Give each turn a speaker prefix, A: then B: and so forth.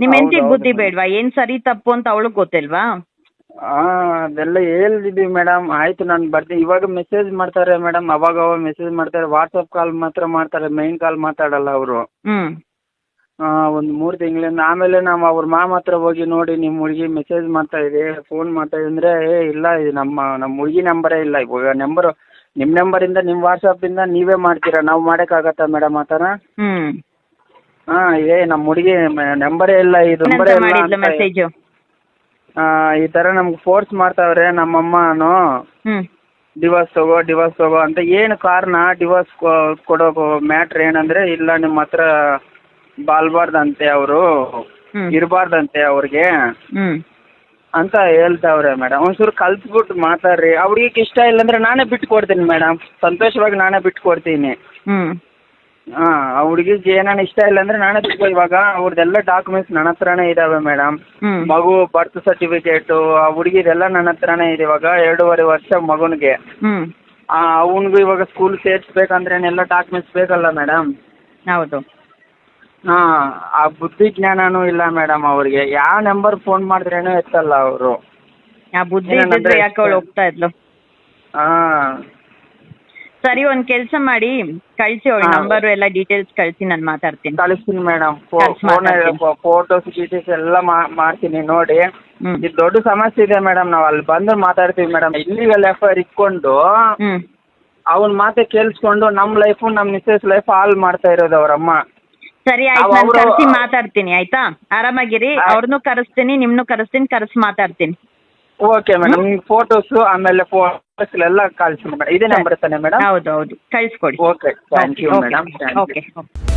A: ನಿಮ್ಮ ಹೆಂಡತಿ
B: ಹೌದು,
A: ಬುದ್ಧಿ. ಬೇಡ್ವಾ? ಏನ್ ಸರಿ ತಪ್ಪು ಅಂತ ಅವಳಿಗೆ ಗೊತ್ತಿಲ್ವಾ?
B: ಹಾಂ ಅದೆಲ್ಲ ಹೇಳ್ದಿದ್ದೀವಿ ಮೇಡಮ್. ಆಯಿತು ನಾನು ಬರ್ತೀನಿ. ಇವಾಗ ಮೆಸೇಜ್ ಮಾಡ್ತಾರೆ ಮೇಡಮ್. ಅವಾಗ ಅವಾಗ ಮೆಸೇಜ್ ಮಾಡ್ತಾರೆ. ವಾಟ್ಸಪ್ ಕಾಲ್ ಮಾತ್ರ ಮಾಡ್ತಾರೆ. ಮೈನ್ ಕಾಲ್ ಮಾತಾಡಲ್ಲ ಅವರು.
A: ಹ್ಮ್.
B: ಒಂದು ಮೂರು ತಿಂಗಳಿಂದ. ಆಮೇಲೆ ನಾವು ಅವ್ರ ಮಾಮ ಹತ್ರ ಹೋಗಿ ನೋಡಿ ನಿಮ್ಮ ಹುಡುಗಿ ಮೆಸೇಜ್ ಮಾಡ್ತಾ ಇದೆ ಫೋನ್ ಮಾಡ್ತಾ ಇದೆ ಅಂದರೆ ಏ ಇಲ್ಲ ಇದು ನಮ್ಮ ನಮ್ಮ ಹುಡುಗಿ ನಂಬರೇ ಇಲ್ಲ. ಇವಾಗ ನಂಬರು ನಿಮ್ಮ ನಂಬರಿಂದ ನಿಮ್ಮ ವಾಟ್ಸಪ್ಪಿಂದ ನೀವೇ ಮಾಡ್ತೀರಾ? ನಾವು ಮಾಡೋಕ್ಕಾಗತ್ತಾ ಮೇಡಮ್ ಆ ಥರ?
A: ಹ್ಮ್.
B: ಹಾಂ ಏ ನಮ್ಮ ಹುಡುಗಿ ನಂಬರೇ ಇಲ್ಲ
A: ಈ
B: ನಂಬರೇ ಇಲ್ಲ
A: ಮಾಡಿದ್ಲು
B: ಅಂತ
A: ಮೆಸೇಜು
B: ಆ, ಈ ತರ ನಮ್ಗೆ ಫೋರ್ಸ್ ಮಾಡ್ತಾವ್ರೆ ನಮ್ಮಮ್ಮನು.
A: ಹ್ಮ್.
B: ಡಿವೋರ್ಸ್ ತಗೋ ಡಿವೋರ್ಸ್ ತಗೋ ಅಂತ ಏನು ಕಾರಣ? ಡಿವೋರ್ಸ್ ಕೊಡೋ ಮ್ಯಾಟ್ರ್ ಏನಂದ್ರೆ ಇಲ್ಲ ನಿಮ್ಮ ಹತ್ರ ಬಾಲ್ಬಾರ್ದಂತೆ ಅವರು
A: ಹ್ಮ್.
B: ಇರಬಾರ್ದಂತೆ ಅವ್ರಿಗೆ
A: ಹ್ಮ್.
B: ಅಂತ ಹೇಳ್ತಾವ್ರೆ ಮೇಡಮ್ ಒಂಚೂರು ಕಲ್ತ್ಬಿಟ್ಟು ಮಾತಾಡ್ರಿ. ಅವ್ರಿಗೆ ಇಷ್ಟ ಇಲ್ಲ ಅಂದ್ರೆ ನಾನೇ ಬಿಟ್ಟು ಕೊಡ್ತೀನಿ ಮೇಡಮ್ ಸಂತೋಷವಾಗಿ ನಾನೇ ಬಿಟ್ಟು ಕೊಡ್ತೀನಿ.
A: ಹ್ಮ್.
B: ಹಾಂ ಆ ಹುಡುಗಿಗೆ ಏನಾನ ಇಷ್ಟ ಇಲ್ಲ ಅಂದ್ರೆ ನಾನೇ ತಿಳ್ಕೊ ಇವಾಗ. ಅವ್ರದ್ದೆಲ್ಲ ಡಾಕ್ಯುಮೆಂಟ್ಸ್ ನನ್ನ ಹತ್ರನೇ ಇದಾವೆ ಮೇಡಮ್
A: ಹ್ಮ್.
B: ಮಗು ಬರ್ತ್ ಸರ್ಟಿಫಿಕೇಟು ಆ ಹುಡುಗಿದೆಲ್ಲ ನನ್ನ ಹತ್ರನೇ ಇದೆ ಇವಾಗ ಎರಡೂವರೆ ವರ್ಷ ಮಗನಿಗೆ.
A: ಆ
B: ಅವನಿಗೂ ಇವಾಗ ಸ್ಕೂಲ್ ಸೇರಿಸ್ಬೇಕಂದ್ರೆ ಎಲ್ಲ ಡಾಕ್ಯುಮೆಂಟ್ಸ್ ಬೇಕಲ್ಲ ಮೇಡಮ್
A: ಹೌದು.
B: ಹಾಂ ಆ ಬುದ್ಧಿ ಜ್ಞಾನನೂ ಇಲ್ಲ ಮೇಡಮ್ ಅವ್ರಿಗೆ. ಯಾವ ನಂಬರ್ ಫೋನ್ ಮಾಡಿದ್ರೇನೂ ಎತ್ತಲ್ಲ ಅವರು.
A: ಆ ಬುದ್ಧಿ
B: ಏನಂದ್ರೆ
A: ಇದ್ದಿದ್ರೆ ಯಾಕೆ ಅವಳು ಹೋಗ್ತಾ ಇದ್ಲು?
B: ಹಾಂ.
A: ಸರಿ ಒಂದ್ ಕೆಲ್ಸ ಮಾಡಿ ಕಳ್ಸಿ ಅವಳ
B: ಹಾ.
A: ನಂಬರ್ ಎಲ್ಲ ಡೀಟೇಲ್ಸ್ ಕಳ್ಸಿ ನಾನು ಮಾತಾಡ್ತೀನಿ.
B: ಕಳಿಸ್ತೀನಿ ಮೇಡಮ್
A: ಕಳ್ಸಿ
B: ಫೋನ್
A: ಮಾತಾಡ್ತೀನಿ.
B: ಫೋಟೋಸ್ ಡೀಟೇಲ್ಸ್ ಎಲ್ಲ ಮಾ- ಮಾಡ್ತೀನಿ ನೋಡಿ.
A: ಹ್ಮ್.
B: ಇದು ದೊಡ್ಡ ಸಮಸ್ಯೆ ಇದೆ ಮೇಡಮ್ ನಾವು ಅಲ್ಲಿ ಬಂದು ಮಾತಾಡ್ತೀವಿ ಮೇಡಮ್ ಇಲ್ಲಿಗಲ್ ಎಫ್ ಐ ಇಟ್ಕೊಂಡು
A: ಹ್ಮ್.
B: ಅವನ ಮಾತೆ ಕೇಳಿಸ್ಕೊಂಡು ನಮ್ ಲೈಫು ನಮ್ ಮಿಸ್ಸಸ್ ಲೈಫ್ ಹಾಲ್ ಮಾಡ್ತಾ ಇರೋದು ಅವ್ರಮ್ಮ.
A: ಸರಿ ಆಯ್ತು ನಾನು
B: ಕರೆಸಿ
A: ಕರ್ಸಿ ಮಾತಾಡ್ತೀನಿ ಆಯ್ತಾ? ಆರಾಮಾಗಿರಿ. ಅವ್ರನ್ನೂ ಕರೆಸ್ತೀನಿ ನಿಮ್ನು ಕರೆಸ್ತೀನಿ ಕರೆಸಿ ಮಾತಾಡ್ತೀನಿ.
B: ಓಕೆ ಮೇಡಮ್ ನಿಮ್ಗೆ ಫೋಟೋಸು ಆಮೇಲೆ ಫೋಟೋಸ್ ಎಲ್ಲ ಕಳಿಸಿ ಮೇಡಮ್ ಇದೇ ನಂಬರ್ ತಾನೆ ಮೇಡಮ್
A: ಹೌದು ಹೌದು. ಕಳಿಸ್ಕೊಡಿ
B: okay thank you madam you
A: okay okay